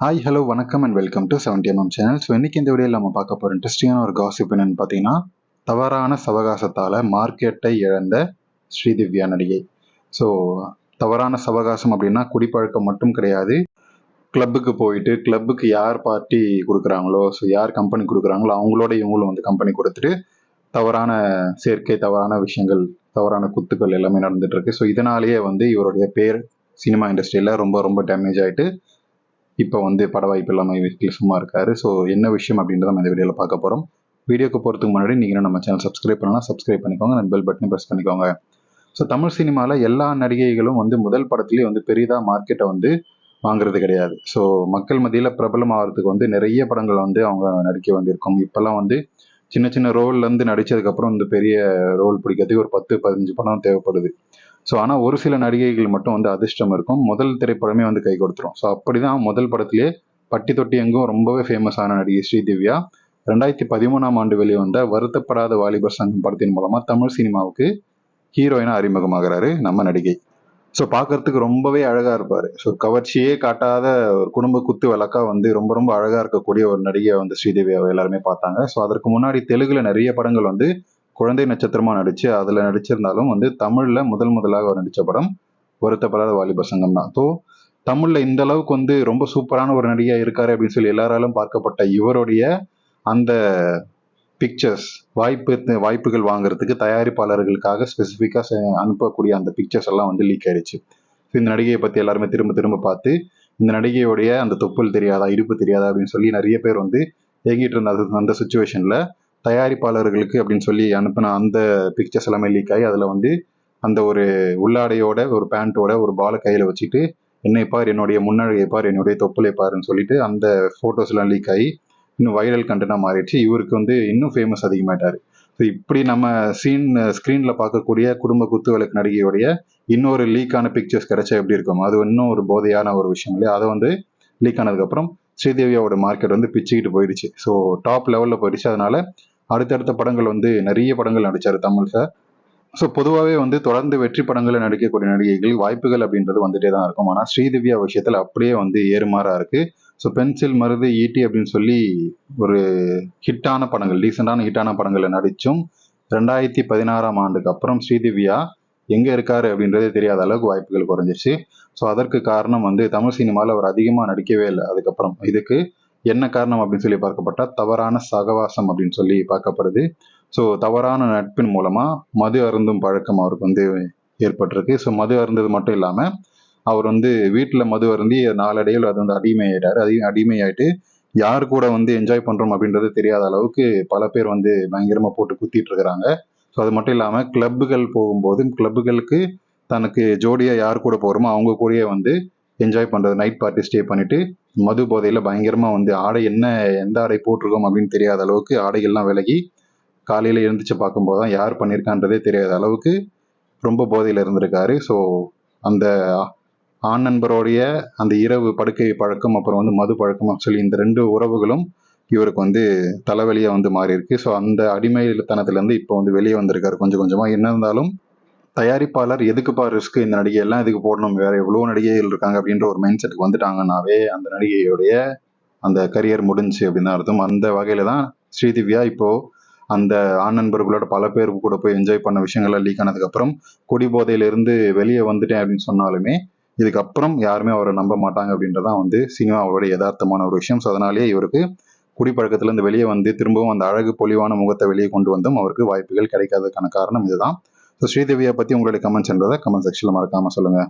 Hi hello வணக்கம் and welcome to seventy MM channel so இன்னைக்கு இந்த வீடியோவில் நம்ம பார்க்க போகிற இன்ட்ரெஸ்டிங்கான ஒரு காசிப் என்னென்னு பார்த்தீங்கன்னா தவறான சவகாசத்தால் மார்க்கெட்டை இழந்த ஸ்ரீதிவ்யா நடிகை. ஸோ தவறான சவகாசம் அப்படின்னா குடிப்பழக்கம் மட்டும் கிடையாது. கிளப்புக்கு போயிட்டு கிளப்புக்கு யார் பார்ட்டி கொடுக்குறாங்களோ ஸோ யார் கம்பெனி கொடுக்குறாங்களோ அவங்களோட இவங்களும் வந்து கம்பெனி கொடுத்துட்டு தவறான சேர்க்கை தவறான விஷயங்கள் தவறான குத்துக்கள் எல்லாமே நடந்துட்டு இருக்கு. ஸோ இதனாலேயே வந்து இவருடைய பேர் சினிமா இண்டஸ்ட்ரியில் ரொம்ப ரொம்ப டேமேஜ் ஆகிட்டு இப்போ வந்து பட வாய்ப்பு இல்லாமல் வீட்டில் சும்மா இருக்காரு. ஸோ என்ன விஷயம் அப்படின்றத நம்ம இந்த வீடியோவில் பார்க்க போகிறோம் வீடியோக்கு போகிறதுக்கு முன்னாடி நீங்கள் நம்ம சேனல் சப்ஸ்கிரைப் பண்ணலாம் சப்ஸ்கிரைப் பண்ணிக்கோங்க. அந்த பெல் பட்டனை ப்ரெஸ் பண்ணிக்கோங்க. ஸோ தமிழ் சினிமாவில் எல்லா நடிகைகளும் வந்து முதல் படத்துலேயே வந்து பெரிதாக மார்க்கெட்டை வந்து வாங்குறது கிடையாது. ஸோ மக்கள் மத்தியில் பிரபலம் ஆகிறதுக்கு வந்து நிறைய படங்கள் வந்து அவங்க நடிக்க வந்திருக்கும் இப்போல்லாம் வந்து சின்ன சின்ன ரோல்லேருந்து நடித்ததுக்கப்புறம் வந்து பெரிய ரோல் பிடிக்கிறதுக்கு ஒரு பத்து பதினஞ்சு படம் தேவைப்படுது. ஸோ ஆனால் ஒரு சில நடிகைகள் மட்டும் வந்து அதிர்ஷ்டம் இருக்கும். முதல் திரைப்படமே வந்து கை கொடுத்துரும். ஸோ அப்படி தான் முதல் படத்திலே பட்டி தொட்டி எங்கும் ரொம்பவே ஃபேமஸான நடிகை ஸ்ரீதிவ்யா. ரெண்டாயிரத்தி பதிமூணாம் ஆண்டு வெளிவந்த வருத்தப்படாத வாலிபர் சங்கம் படத்தின் மூலமாக தமிழ் சினிமாவுக்கு ஹீரோயினாக அறிமுகமாகிறாரு நம்ம நடிகை. ஸோ பார்க்கறதுக்கு ரொம்பவே அழகாக இருப்பார். ஸோ கவர்ச்சியே காட்டாத ஒரு குடும்ப குத்து விளக்கா வந்து ரொம்ப ரொம்ப அழகாக இருக்கக்கூடிய ஒரு நடிகை வந்து ஸ்ரீதேவியாவை எல்லாருமே பார்த்தாங்க. ஸோ அதற்கு முன்னாடி தெலுங்குல நிறைய படங்கள் வந்து குழந்தை நட்சத்திரமா நடிச்சு அதில் நடிச்சிருந்தாலும் வந்து தமிழில் முதல் முதலாக அவர் நடித்த படம் வருத்தப்படாத வாலிபர் சங்கம் தான். ஸோ தமிழில் இந்த அளவுக்கு வந்து ரொம்ப சூப்பரான ஒரு நடிகையாக இருக்காரு அப்படின்னு சொல்லி எல்லாராலும் பார்க்கப்பட்ட இவருடைய அந்த பிக்சர்ஸ் வாய்ப்பு வாய்ப்புகள் வாங்குறதுக்கு தயாரிப்பாளர்களுக்காக ஸ்பெசிஃபிக்காக அனுப்பக்கூடிய அந்த பிக்சர்ஸ் எல்லாம் வந்து லீக் ஆயிடுச்சு. ஸோ இந்த நடிகையை பற்றி எல்லாருமே திரும்ப திரும்ப பார்த்து இந்த நடிகையுடைய அந்த தொப்புள் தெரியாதா இடுப்பு தெரியாதா அப்படின்னு சொல்லி நிறைய பேர் வந்து ஏங்கிட்டு இருந்த அந்த சுச்சுவேஷனில் தயாரிப்பாளர்களுக்கு அப்படின்னு சொல்லி அனுப்பின அந்த பிக்சர்ஸ் எல்லாமே லீக் ஆகி அதில் வந்து அந்த ஒரு உள்ளாடையோட ஒரு பேண்ட்டோட ஒரு பாலை கையில் வச்சுட்டு என்னை பார் என்னுடைய முன்னழகை பார் என்னுடைய தொப்புளை பாருன்னு சொல்லிட்டு அந்த ஃபோட்டோஸ்லாம் லீக் ஆகி இன்னும் வைரல் கண்டென்ட்டாக மாறிடுச்சு. இவருக்கு வந்து இன்னும் ஃபேமஸ் அதிகமாயிட்டார். ஸோ இப்படி நம்ம சீன் ஸ்க்ரீனில் பார்க்கக்கூடிய குடும்ப குத்து விளக்கு நடிகையுடைய இன்னொரு லீக்கான பிக்சர்ஸ் கிடைச்சா எப்படி இருக்கும்? அது இன்னும் ஒரு போதையான ஒரு விஷயம் இல்லையா? அதை வந்து லீக் ஆனதுக்கப்புறம் ஸ்ரீதேவியாவோட மார்க்கெட் வந்து பிச்சுக்கிட்டு போயிடுச்சு. ஸோ டாப் லெவலில் போயிடுச்சு. அதனால அடுத்தடுத்த படங்கள் வந்து நிறைய படங்கள் நடித்தார் சார். ஸோ பொதுவாகவே வந்து தொடர்ந்து வெற்றி படங்களை நடிக்கக்கூடிய நடிகைகள் வாய்ப்புகள் அப்படின்றது வந்துட்டே தான் இருக்கும். ஆனால் ஸ்ரீதிவ்யா விஷயத்தில் அப்படியே வந்து ஏறுமாறா இருக்கு. ஸோ பென்சில் மருது ஈட்டி அப்படின்னு சொல்லி ஒரு ஹிட்டான படங்கள் டீசெண்டான ஹிட்டான படங்களை நடித்தும் ரெண்டாயிரத்தி பதினாறாம் ஆண்டுக்கு அப்புறம் ஸ்ரீதிவ்யா எங்கே இருக்காரு அப்படின்றதே தெரியாத அளவுக்கு வாய்ப்புகள் குறைஞ்சிச்சு ஸோ அதற்கு காரணம் வந்து தமிழ் சினிமாவில் அவர் அதிகமாக நடிக்கவே இல்லை. அதுக்கப்புறம் இதுக்கு என்ன காரணம் அப்படின்னு சொல்லி பார்க்கப்பட்டா தவறான சகவாசம் அப்படின்னு சொல்லி பார்க்கப்படுது. ஸோ தவறான நட்பின் மூலமாக மது அருந்தும் பழக்கம் அவருக்கு வந்து ஏற்பட்டிருக்கு. ஸோ மது அருந்தது மட்டும் இல்லாமல் அவர் வந்து வீட்டில் மது அருந்தி நாளடையில் அது வந்து அடிமையாயிட்டாரு. அது அடிமையாயிட்டு யார் கூட வந்து என்ஜாய் பண்ணுறோம் அப்படின்றது தெரியாத அளவுக்கு பல பேர் வந்து பயங்கரமாக போட்டு குத்திட்டு இருக்கிறாங்க. ஸோ அது மட்டும் இல்லாமல் கிளப்புகள் போகும்போது கிளப்புகளுக்கு தனக்கு ஜோடியாக யார் கூட போகிறோமோ அவங்க கூடயே வந்து என்ஜாய் பண்ணுறது நைட் பார்ட்டி ஸ்டே பண்ணிட்டு மது போதையில் பயங்கரமாக வந்து ஆடை என்ன எந்த ஆடை போட்டிருக்கோம் அப்படின்னு தெரியாத அளவுக்கு ஆடைகள்லாம் விலகி காலையில் எழுந்திரிச்சு பார்க்கும்போது தான் யார் பண்ணியிருக்கான்றதே தெரியாத அளவுக்கு ரொம்ப போதையில் இருந்திருக்காரு. ஸோ அந்த ஆண் நண்பருடைய அந்த இரவு படுக்கை பழக்கம் அப்புறம் வந்து மது பழக்கம் சொல்லி இந்த ரெண்டு உறவுகளும் இவருக்கு வந்து தலைவலியாக வந்து மாறி இருக்கு ஸோ அந்த அடிமைத்தனத்துலேருந்து இப்போ வந்து வெளியே வந்திருக்காரு கொஞ்சம் கொஞ்சமாக என்ன இருந்தாலும் தயாரிப்பாளர் எதுக்குப்பா ரிஸ்க் இந்த நடிகை எல்லாம் எதுக்கு போடணும்? வேற எவ்வளோ நடிகைகள் இருக்காங்க அப்படின்ற ஒரு மைண்ட் செட்டுக்கு வந்துட்டாங்கன்னாவே அந்த நடிகையுடைய அந்த கரியர் முடிஞ்சு அப்படின்னு அர்த்தம். அந்த வகையில தான் ஸ்ரீதிவ்யா இப்போ அந்த ஆண் நண்பர்களோட பல பேர் கூட போய் என்ஜாய் பண்ண விஷயங்கள்லாம் லீக் ஆனதுக்கப்புறம் குடி போதையிலிருந்து வெளியே வந்துட்டேன் அப்படின்னு சொன்னாலுமே இதுக்கப்புறம் யாருமே அவரை நம்ப மாட்டாங்க அப்படின்றதான் வந்து சினிமாவோட யதார்த்தமான ஒரு விஷயம். ஸோ அதனாலேயே இவருக்கு குடிப்பழக்கத்திலேருந்து வெளியே வந்து திரும்பவும் அந்த அழகு பொலிவான முகத்தை வெளியே கொண்டு வந்தும் அவருக்கு வாய்ப்புகள் கிடைக்காததுக்கான காரணம் இதுதான். ஸோ ஸ்ரீதேவியை பற்றி உங்களுடைய கமெண்ட்ஸ் என்றதை கமெண்ட் செக்ஷனில் மறக்காமல் சொல்லுங்கள்